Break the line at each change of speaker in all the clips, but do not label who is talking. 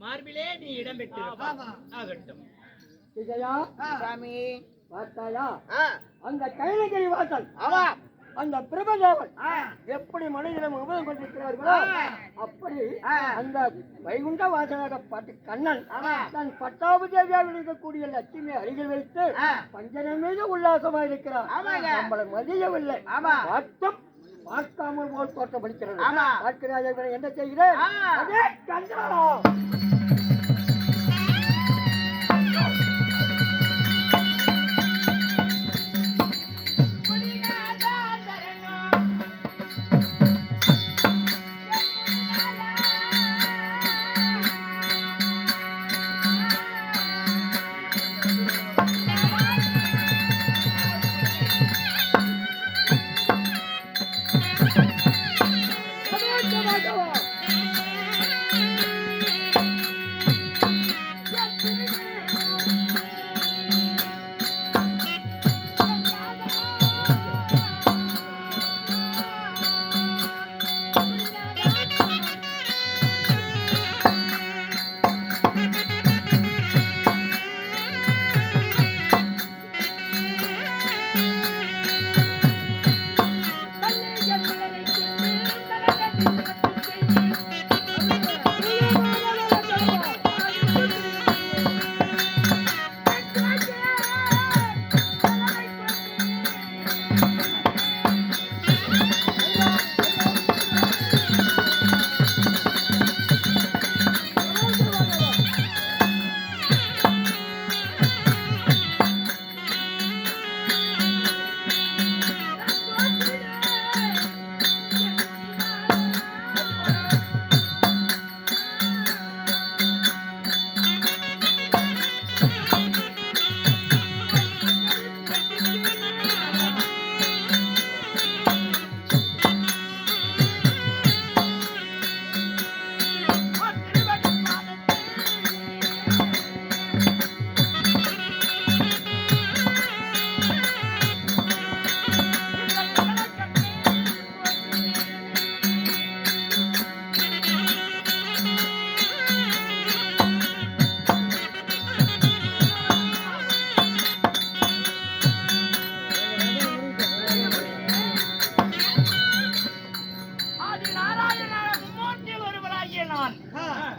மார்பிலே நீ இடம் ஆகட்டும்.
விஜயா
சாமி
பார்த்தாயா
ஆ,
அந்த கைலகிரி வாசல்.
ஆமா.
அந்த பிரபதேவன் எப்படி மனிதனம் உபயோகம் கொண்டிருக்கிறார்களோ அப்படி அந்த வைகுண்ட வாசனாக பார்த்து கண்ணன் தன் பட்டாபு தேவியாக இருக்கக்கூடிய லட்சுமி அருகில் வைத்து பஞ்சனம் மீது உல்லாசமாக இருக்கிறார். நம்மளை மதியவில்லை.
ஆமா.
பார்த்தும் பார்க்காமல் போல் தோற்றப்படுகிறது
ஆமா.
பார்க்கிறார்கள் என்ன செய்கிறேன்?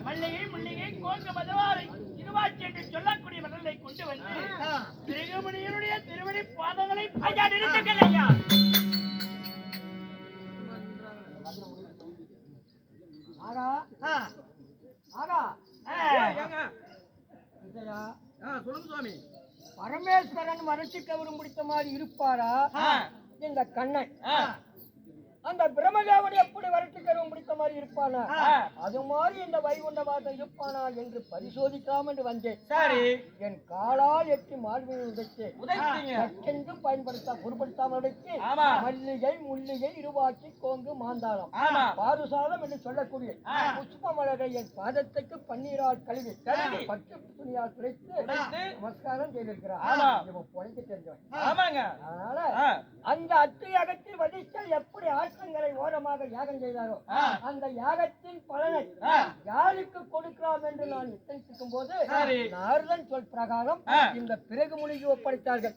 மல்லிகை முல்லிகை கோங்க மதவாரை திருவாச்சி என்று சொல்லக்கூடிய மலரை கொண்டு வந்து திருகமணியனுடைய திருவடி பாதங்களை ஐயா நிறுத்துங்கள் ஐயா
ஆகா.
சொல்லுங்க சுவாமி.
பரமேஸ்வரன் மறைச்சு கவரும் பிடித்த மாதிரி இருப்பாரா? இந்த கண்ணன். அந்த பிரம்மதேவன் எப்படி வரட்டு கருவம் பிடித்த மாதிரி இருப்பானா அது மாதிரி இந்த வைகுண்ட வாசம் இருப்பானா என்று பரிசோதிக்காமல் வந்தேன்
சரி
என் காலால் எட்டி மார்பில் உதைத்து. சட்டென்றும் பயன்படுத்த பொருட்படுத்தாமல் உடைத்து. மல்லிகை முல்லிகை இருவாக்கி கோங்கு மாந்தாளம்
ஆமா.
பாதுசாலம் என்று சொல்லக்கூடிய. புஷ்ப மலரை என் பாதத்துக்கு பன்னீரால் கழுவி. பட்டு துணியால் துடைத்து. நமஸ்காரம் செய்திருக்கிறார்
ஆமா.
இவன் பொழைக்க தெரிஞ்சவன் அதனால. அந்த அத்தியாகத்தில் வதிஷ்டர் எப்படி ஆற்றங்களை ஓரமாக யாகம் செய்தாரோ. அந்த யாகத்தின் பலனை. யாருக்கு கொடுக்கலாம் என்று நான் எத்தனிக்கும் போது. நாரதன் சொல் பிரகாரம். இந்த பிறகு முனிக்கு ஒப்படைத்தார்கள்.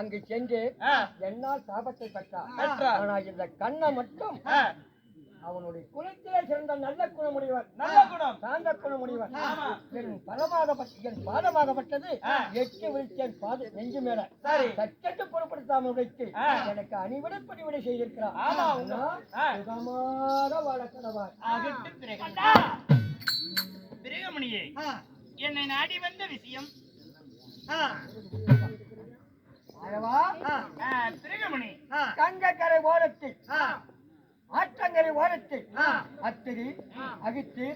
அங்கு சென்று. என்னால் சாபத்தை பெற்றார். ஆனால் இந்த கண்ணை மட்டும். அவனுடைய குலத்திலே சிறந்த நல்ல குணமுடையவன்.
நல்ல குணம்.
சாந்த குணமுடையவன்.
ஆமா.
என் பலமாகப்பட்ட என் பாதமாகப்பட்டது. எட்டு விழுத்தி என் பாத நெஞ்சு மேல. சட்டென்று பொருட்படுத்தாமல்
ஆ.
எனக்கு அணிவிட பணிவிடை
ஆ.
சுகமாக வாழ கடவார்
பிறகமணியே என்னை நாடி வந்த விஷயம்.
அழவா
ஆ, பிறகமணி.
கங்கக்கரை ஓரத்தில் ஆற்றங்கரை ஓரத்தில் அத்திரி அகித்து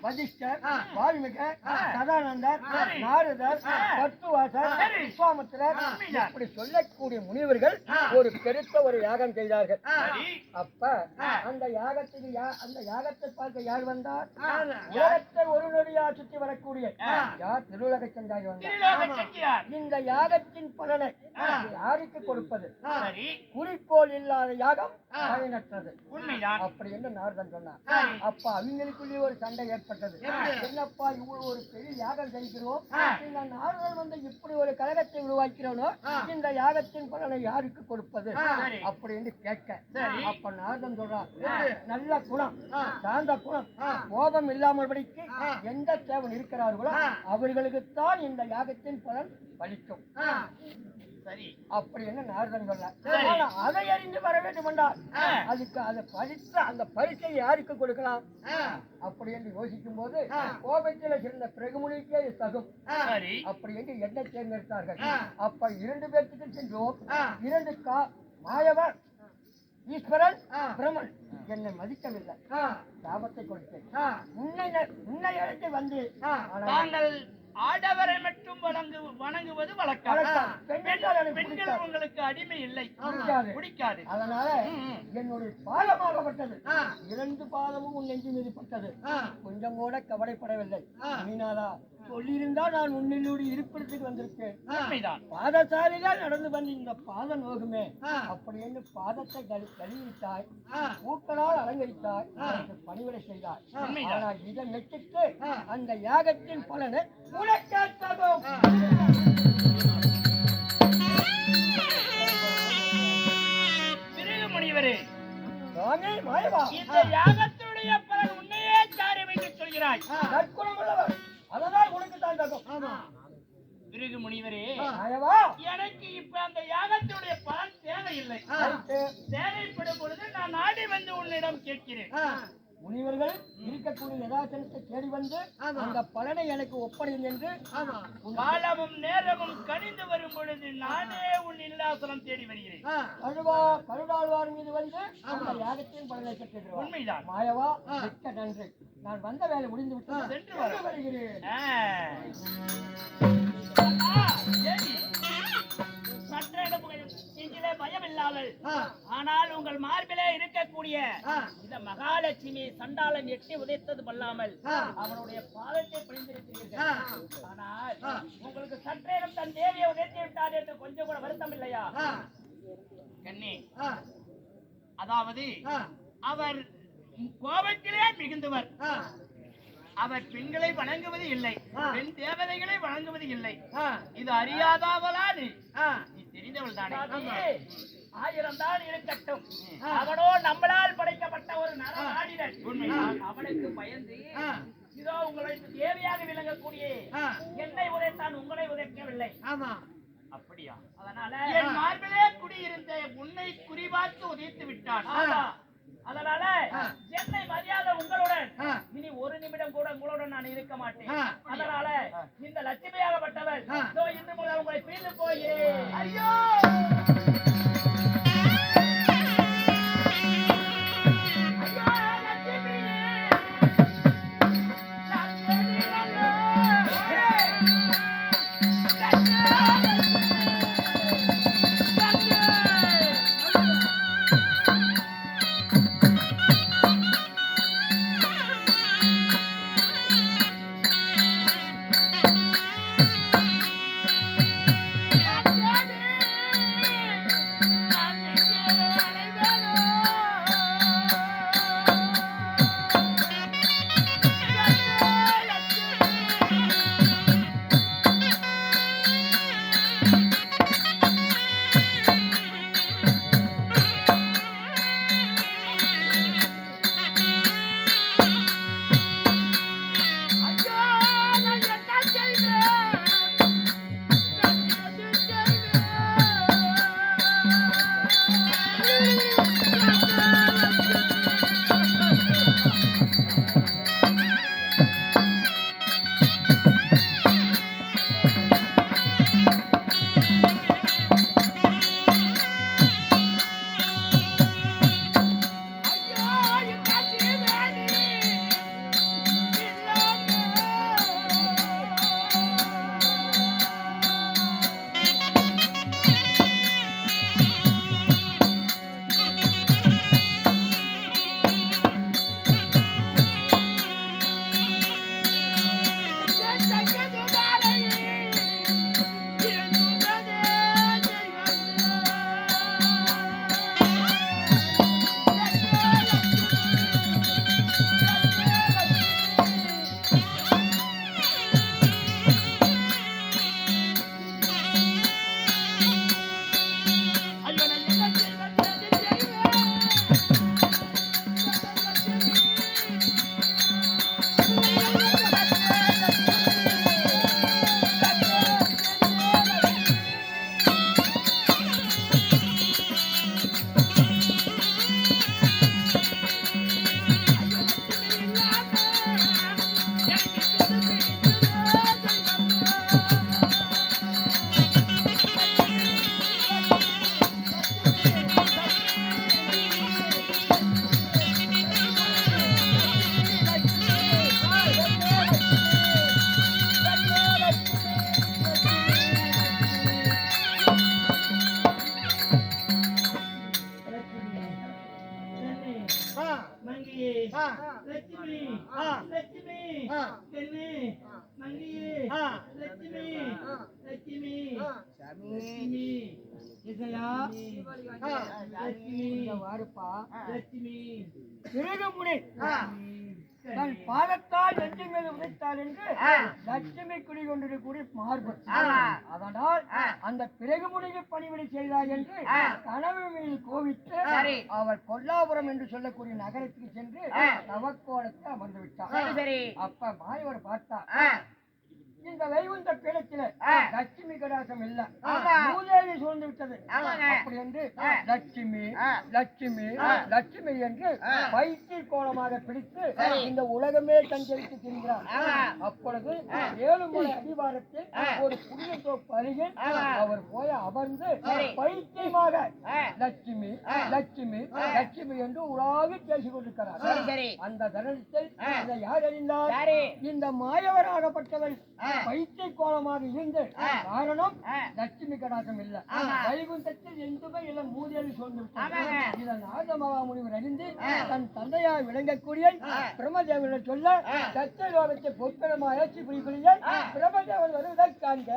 வதிஷ்டர் வால்மீக சதானந்தர் நாரதர் பத்துவாசர்
சரி.
விஸ்வாமித்திரர் இப்படி சொல்லக்கூடிய முனிவர்கள் ஒரு பெருத்த ஒரு யாகம் செய்தார்கள். அப்ப அந்த யாகத்துக்கு யா- அந்த யாகத்தை பார்க்க யார் வந்தார்? உலகத்தை ஒரு நொடியா சுற்றி வரக்கூடிய யார்? திருவுலக சென்றாய் வந்தார். இந்த யாகத்தின் பலனை யாருக்கு கொடுப்பது? குறிக்கோள் இல்லாத யாகம் பயனற்றது.
உண்மைதான்.
அப்படி என்று நாரதன் சொன்னார். அப்ப அவங்களுக்குள்ளே ஒரு சண்டை ஏற்பட்டது. என்னப்பா இவ்வளவு ஒரு பெரிய யாகம் செய்கிறோம்? இந்த நாரதன் வந்து இப்படி ஒரு கழகத்தை உருவாக்கிறோனோ இந்த யாகத்தின் பலனை யாருக்கு கொடுப்பது. அப்படின்னு கேட்க. அப்ப நாரதன் சொல்றான் நல்ல குணம் சாந்த குணம் கோபம் இல்லாமல்படிக்கு எந்த தேவன் இருக்கிறார்களோ அவர்களுக்குத்தான் இந்த யாகத்தின் பலன் பலிக்கும்.
சரி.
அப்படி என்ன நாரதன் சொல்ல? அதை அறிந்து வர வேண்டும் என்றால் அதுக்கு அதை பறித்த அந்த பரிசை யாருக்கு கொடுக்கலாம்? அப்படி என்று யோசிக்கும் போது கோபத்தில் சிறந்த பிரகுமுனிக்கே தகும் அப்படி என்று என்ன தேர்ந்தெடுத்தார்கள். அப்ப இரண்டு பேர்த்துக்கு சென்றோம். இரண்டு கா மாயவர் ஈஸ்வரன் பிரமன். என்னை மதிக்கவில்லை. சாபத்தை கொடுத்தேன். உன்னை உன்னை அழைத்து வந்து ஆனால்
ஆடவரை மட்டும் வணங்கு வணங்குவது வழக்கம்.
பெண்கள்.
உங்களுக்கு அடிமை இல்லை.
பிடிக்காது. அதனால. என்னுடைய பாதமாகப்பட்டது. இரண்டு பாதமும் உன் நெஞ்சு மீது பட்டது. கொஞ்சம் கூட கவலைப்படவில்லை. மீனாதா சொல்லியிருந்தா நான் உன்னிலோடு இருப்பிடத்துக்கு
உண்மைதான்.
பாதசாரியா நடந்து வந்து இந்த பாத நோகுமே அப்படி என்று பாதத்தை கழி கழுவிட்டாய் பூக்களால் அலங்கரித்தாய். பணிவிடை செய்தாய்.
உண்மைதான்.
ஆனால் இதை நெச்சிட்டு அந்த யாகத்தின் பலனை
இந்த யாகத்துடைய பலன் உன்னையே சாரி வைத்து சொல்கிறாய்.
நற்குணம் உள்ளவர் அதனால் உனக்கு தான் தகும்
பிறகு முனிவரே எனக்கு இப்ப அந்த யாகத்துடைய பலன் தேவையில்லை. தேவைப்படும் பொழுது நான் நாடி வந்து உன்னிடம் கேட்கிறேன்.
முனிவர்கள் இருக்கக்கூடிய யதாசனத்தை தேடி வந்து அந்த பலனை எனக்கு ஒப்படையும் என்று
காலமும் நேரமும் கனிந்து வரும் பொழுது நானே உன் இல்லாசனம் தேடி வருகிறேன்.
கழுவா கருடாழ்வார் மீது வந்து அந்த யாகத்தின் பலனை பெற்றிருவார்
உண்மைதான்.
மாயவா மிக்க நன்றி. நான் வந்த வேலை முடிந்து விட்டு.
சென்று
வருகிறேன்.
நெஞ்சிலே பயம் இல்லாமல் ஆனால் உங்கள் மார்பிலே இருக்கக்கூடிய இந்த மகாலட்சுமி சண்டாளன் எட்டி உதைத்தது அல்லாமல் அவனுடைய பாதத்தை பிடிந்திருக்கிறீர்கள் ஆனால் உங்களுக்கு சற்றேனும் தன் தேவியை உதைத்து விட்டார் என்று கொஞ்சம் கூட வருத்தம் இல்லையா? கண்ணி அதாவது அவர் கோபத்திலே மிகுந்தவர். அவர் பெண்களை வணங்குவது இல்லை பெண் தேவதைகளை வணங்குவது இல்லை. இது அறியாதாவலா நீ தெரிந்தவள் தானே. ஆயிரம் தான் இருக்கட்டும். அவனோ நம்மளால் படைக்கப்பட்ட ஒரு நரநாடினன் அவனுக்கு பயந்து இதோ உங்களை தேவையாக விளங்கக்கூடிய என்னை உதைத்தான் உங்களை உதைக்கவில்லை. அப்படியா? அதனால என் மார்பிலே குடியிருந்த உன்னை குறிபார்த்து உதைத்து விட்டான். அதனால என்னை மரியாதை உங்களுடன். இனி ஒரு நிமிடம் கூட உங்களுடன் நான் இருக்க மாட்டேன். அதனால இந்த லட்சுமியாகப்பட்டவள் இன்று முதல் உங்களை பிரிந்து ஐயோ ஐயோ, லட்சுமி
ஆ.
லட்சுமி
ஆ.
கண்ணு
ஆ.
லட்சுமி லட்சுமி
சாமி.
லட்சுமி
இசையா.
லட்சுமி
வாருப்பா
லட்சுமி
திருகமுனை. தன் பாதத்தால் நெஞ்சு மேல் உதைத்தாள் என்று லட்சுமி குடி கொண்டிருக்கக்கூடிய மார்பு அதனால் அந்த பிறகு முடிவு பணிவிடை செய்தார் என்று கனவு மீது கோவித்து அவர் கொல்லாபுரம் என்று சொல்லக்கூடிய நகரத்துக்கு சென்று நவக்கோலத்தை அமர்ந்து விட்டார். அப்ப மாயவர் பார்த்தார். இந்த வைகுண்ட பீடத்தில லட்சுமி கடாசம் இல்ல. மூதேவி சூழ்ந்து விட்டது. அப்படி என்று லட்சுமி லட்சுமி லட்சுமி என்று பைத்திய கோலமாக பிடித்து இந்த உலகமே சஞ்சரித்து தின்கிறார். அப்பொழுது ஏழுமலை அடிவாரத்தில் ஒரு புதிய தோப்பு அருகில் அவர் போய் அமர்ந்து பைத்தியமாக லட்சுமி லட்சுமி லட்சுமி என்று உலாவி பேசிக் கொண்டிருக்கிறார். அந்த தருணத்தில் யார் அறிந்தார்? இந்த மாயவராகப்பட்டவர் பைத்தியக்கோலமாக இருந்து காரணம் லட்சுமி கடாசம் இல்ல. வைகுண்டத்தில் எந்துமே இல்ல மூதேவி சோர்ந்து இதன் நாக மகாமுனிவர் அறிந்து தன் தந்தையாய் விளங்கக்கூடிய பிரம்மதேவனை சொல்ல சத்த லோகத்தை பொற்பனமாக ஏற்றி குறிப்பிடுங்கள் பிரம்மதேவன் வருவதை காண்க.